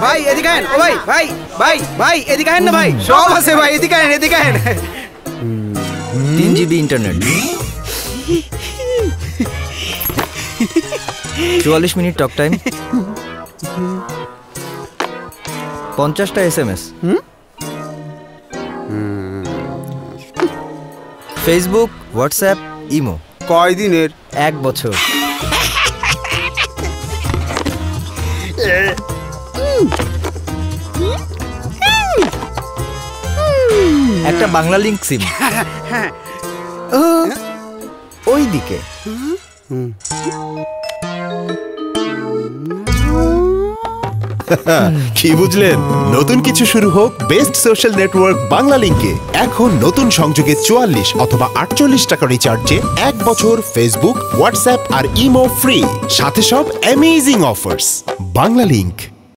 ভাই এদিকে আহেন। ও ভাই ভাই ভাই ভাই এদিকে আহেন না ভাই? সব আছে ভাই এদিকে আহেন এদিকে আহেন। তিন জিবি ইন্টারনেট চুয়াল্লিশ মিনিট টক টাইম পঞ্চাশটা S M S Facebook WhatsApp imo কয় দিনের এক বছর। একটা বাংলা লিঙ্ক সিম ওই দিকে কি বুঝলেন? নতুন কিছু শুরু হোক বেস্ট সোশ্যাল নেটওয়ার্ক বাংলা লিংকে এখন নতুন সংযোগে চুয়াল্লিশ অথবা আটচল্লিশ টাকা রিচার্জে এক বছর ফেসবুক হোয়াটসঅ্যাপ আর ইমো ফ্রি সাথে সব অ্যামেজিং অফার্স বাংলা লিংক